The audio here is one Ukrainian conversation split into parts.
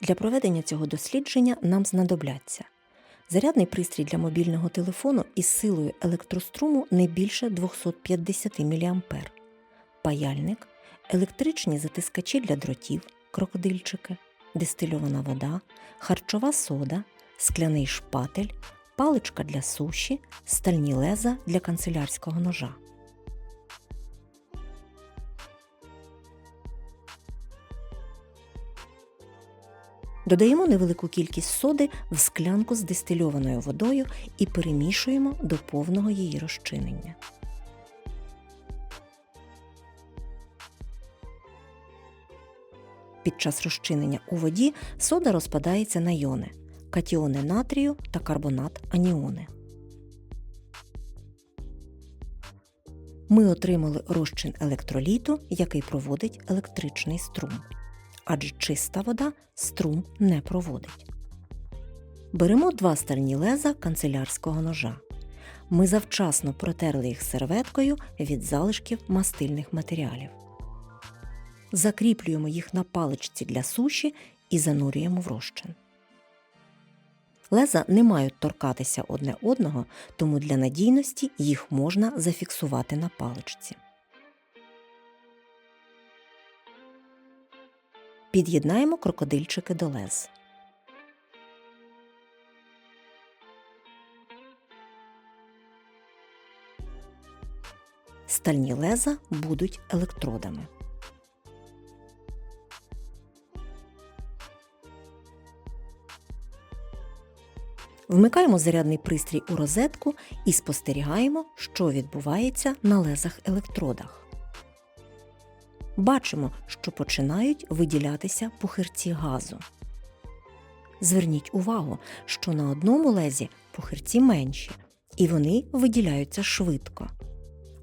Для проведення цього дослідження нам знадобляться зарядний пристрій для мобільного телефону із силою електроструму не більше 250 мА, паяльник, електричні затискачі для дротів, крокодильчики, дистильована вода, харчова сода, скляний шпатель, паличка для суші, стальні леза для канцелярського ножа. Додаємо невелику кількість соди в склянку з дистильованою водою і перемішуємо до повного її розчинення. Під час розчинення у воді сода розпадається на йони катіони натрію та карбонат аніони. Ми отримали розчин електроліту, який проводить електричний струм адже чиста вода струм не проводить. Беремо два стальні леза канцелярського ножа. Ми завчасно протерли їх серветкою від залишків мастильних матеріалів. Закріплюємо їх на паличці для суші і занурюємо в розчин. Леза не мають торкатися одне одного, тому для надійності їх можна зафіксувати на паличці. Під'єднаємо крокодильчики до лез. Стальні леза будуть електродами. Вмикаємо зарядний пристрій у розетку і спостерігаємо, що відбувається на лезах електродах. Бачимо, що починають виділятися пухирці газу. Зверніть увагу, що на одному лезі пухирці менші, і вони виділяються швидко.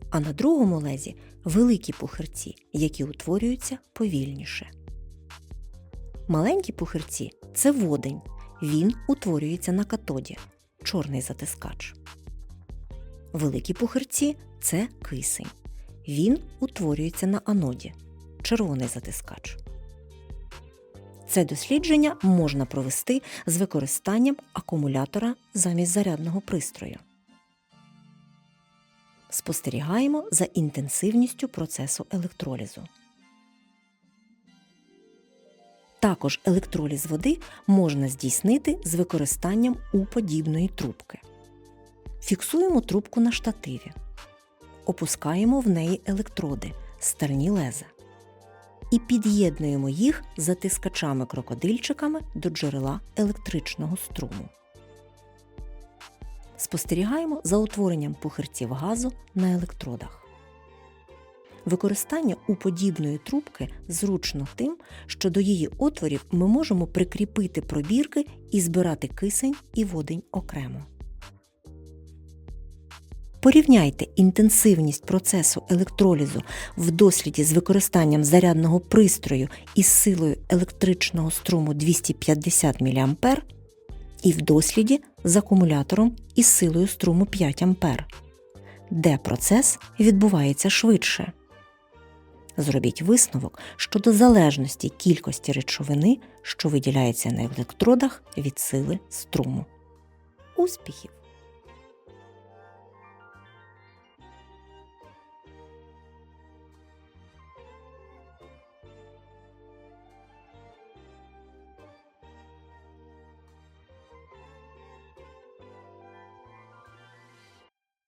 А на другому лезі великі пухирці, які утворюються повільніше. Маленькі пухирці це водень. Він утворюється на катоді чорний затискач. Великі пухирці це кисень. Він утворюється на аноді червоний затискач. Це дослідження можна провести з використанням акумулятора замість зарядного пристрою. Спостерігаємо за інтенсивністю процесу електролізу. Також електроліз води можна здійснити з використанням У-подібної трубки. Фіксуємо трубку на штативі. Опускаємо в неї електроди стальні леза і під'єднуємо їх затискачами-крокодильчиками до джерела електричного струму. Спостерігаємо за утворенням пухирців газу на електродах. Використання уподібної трубки зручно тим, що до її отворів ми можемо прикріпити пробірки і збирати кисень і водень окремо. Порівняйте інтенсивність процесу електролізу в досліді з використанням зарядного пристрою із силою електричного струму 250 мА і в досліді з акумулятором із силою струму 5 А, де процес відбувається швидше. Зробіть висновок щодо залежності кількості речовини, що виділяється на електродах від сили струму. Успіхів!